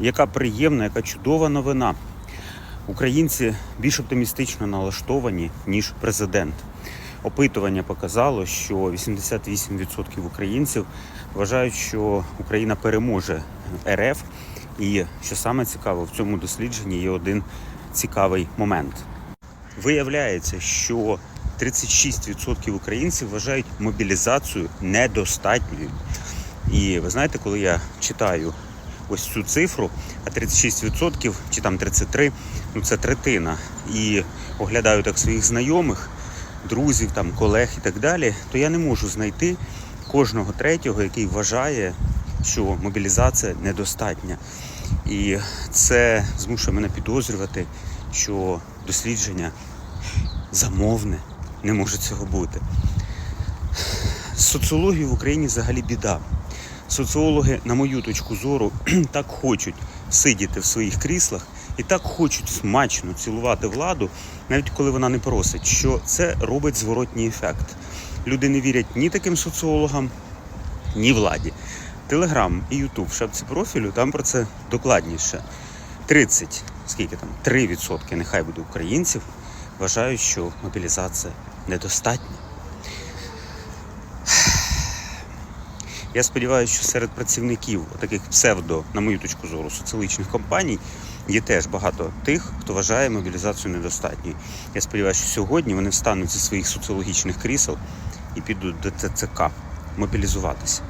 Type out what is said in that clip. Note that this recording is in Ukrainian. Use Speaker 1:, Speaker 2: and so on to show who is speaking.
Speaker 1: Яка приємна, яка чудова новина. Українці більш оптимістично налаштовані, ніж президент. Опитування показало, що 88% українців вважають, що Україна переможе РФ. І що саме цікаво, в цьому дослідженні є один цікавий момент. Виявляється, що 36% українців вважають мобілізацію недостатньою. І ви знаєте, коли я читаю ось цю цифру, а 36% чи там 33%, ну це третина. І оглядаю так своїх знайомих, друзів, там, колег і так далі, то я не можу знайти кожного третього, який вважає, що мобілізація недостатня. І це змушує мене підозрювати, що дослідження замовне, не може цього бути. З в Україні взагалі біда. Соціологи, на мою точку зору, так хочуть сидіти в своїх кріслах і так хочуть смачно цілувати владу, навіть коли вона не просить, що це робить зворотній ефект. Люди не вірять ні таким соціологам, ні владі. Телеграм і Ютуб в шапці профілю там про це докладніше. 30, скільки там, 3% нехай буде українців, вважають, що мобілізація недостатня. Я сподіваюся, що серед працівників таких псевдо, на мою точку зору, соціологічних компаній є теж багато тих, хто вважає мобілізацію недостатньою. Я сподіваюся, що сьогодні вони встануть зі своїх соціологічних крісел і підуть до ТЦК мобілізуватися.